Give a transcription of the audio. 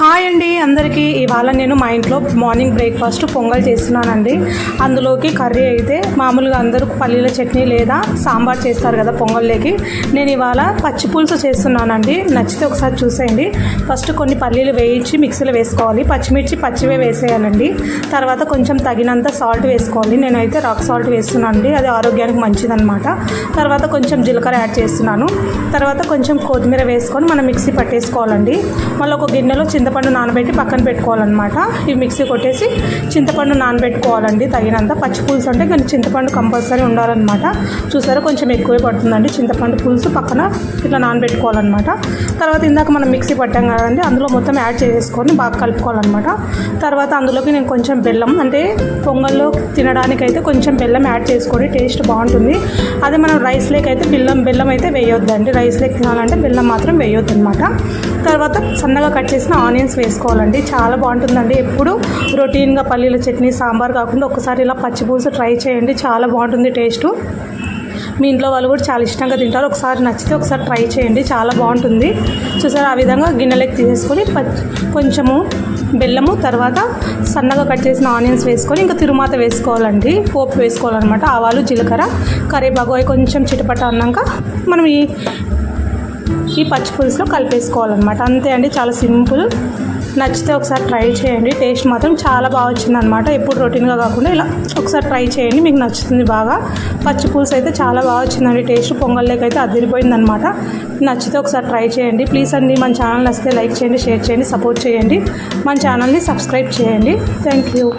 Hi అండి అందరికీ. ఇవాళ నేను మా ఇంట్లో మార్నింగ్ బ్రేక్ఫాస్ట్ పొంగల్ చేస్తున్నానండి. అందులోకి కర్రీ అయితే మామూలుగా అందరూ పల్లీల చట్నీ లేదా సాంబార్ చేస్తారు కదా పొంగల్లోకి. నేను ఇవాళ పచ్చి పులుసు చేస్తున్నానండి. నచ్చితే ఒకసారి చూసేయండి. ఫస్ట్ కొన్ని పల్లీలు వేయించి మిక్సీలో వేసుకోవాలి. పచ్చిమిర్చి పచ్చివే వేసేయాలండి. తర్వాత కొంచెం తగినంత సాల్ట్ వేసుకోవాలి. నేనైతే రాక్ సాల్ట్ వేస్తున్నానండి. అది ఆరోగ్యానికి మంచిదన్నమాట. తర్వాత కొంచెం జీలకర్ర యాడ్ చేస్తున్నాను. తర్వాత కొంచెం కొత్తిమీర వేసుకొని మనం మిక్సీ పట్టేసుకోవాలండి. మళ్ళీ ఒక గిన్నెలో చింతపండు నానబెట్టి పక్కన పెట్టుకోవాలన్నమాట. ఈ మిక్సీ కొట్టేసి చింతపండు నానబెట్టుకోవాలండి. తగినంత పచ్చి పులుసు అంటే కానీ చింతపండు కంపల్సరీ ఉండాలన్నమాట. చూసారా కొంచెం ఎక్కువే పడుతుందండి చింతపండు పులుసు పక్కన ఇట్లా నానబెట్టుకోవాలన్నమాట. తర్వాత ఇందాక మనం మిక్సీ పట్టాం కదండి అందులో మొత్తం యాడ్ చేసుకొని బాగా కలుపుకోవాలన్నమాట. తర్వాత అందులోకి నేను కొంచెం బెల్లం అంటే పొంగల్లో తినడానికైతే కొంచెం బెల్లం యాడ్ చేసుకొని టేస్ట్ బాగుంటుంది. అదే మనం రైస్ లేక్ అయితే బెల్లం బెల్లం అయితే వేయొద్దండి. రైస్ లేక్ తినాలంటే బెల్లం మాత్రం వేయొద్దు అనమాట తర్వాత సన్నగా కట్ చేసిన ఆనియన్స్ వేసుకోవాలండి. చాలా బాగుంటుందండి. ఎప్పుడు రొటీన్గా పల్లీల చట్నీ సాంబార్ కాకుండా ఒకసారి ఇలా పచ్చిపులుసు ట్రై చేయండి. చాలా బాగుంటుంది టేస్ట్. మీ ఇంట్లో వాళ్ళు కూడా చాలా ఇష్టంగా తింటారు. ఒకసారి నచ్చితే ఒకసారి ట్రై చేయండి. చాలా బాగుంటుంది. చూసారు? ఆ విధంగా గిన్నెలోకి తీసేసుకొని పచ్చి కొంచెము బెల్లము తర్వాత సన్నగా కట్ చేసిన ఆనియన్స్ వేసుకొని ఇంకా తిరుమాత వేసుకోవాలండి. పోపు వేసుకోవాలన్నమాట. ఆవాలు జీలకర్ర కరివేపాకు కొంచెం చిటపట అన్నాక మనం ఈ ఈ పచ్చి పులుసులో కలిపేసుకోవాలన్నమాట. అంతే అండి చాలా సింపుల్. నచ్చితే ఒకసారి ట్రై చేయండి. టేస్ట్ మాత్రం చాలా బాగా వచ్చిందనమాట ఎప్పుడు రొటీన్గా కాకుండా ఇలా ఒకసారి ట్రై చేయండి మీకు నచ్చుతుంది బాగా. పచ్చి పులుసు అయితే చాలా బాగా వచ్చిందండి. టేస్ట్ పొంగల్లోకి అయితే అదిరిపోయిందనమాట నచ్చితే ఒకసారి ట్రై చేయండి. ప్లీజ్ అండి మన ఛానల్ నచ్చితే లైక్ చేయండి షేర్ చేయండి సపోర్ట్ చేయండి. మన ఛానల్ని సబ్స్క్రైబ్ చేయండి. Thank you.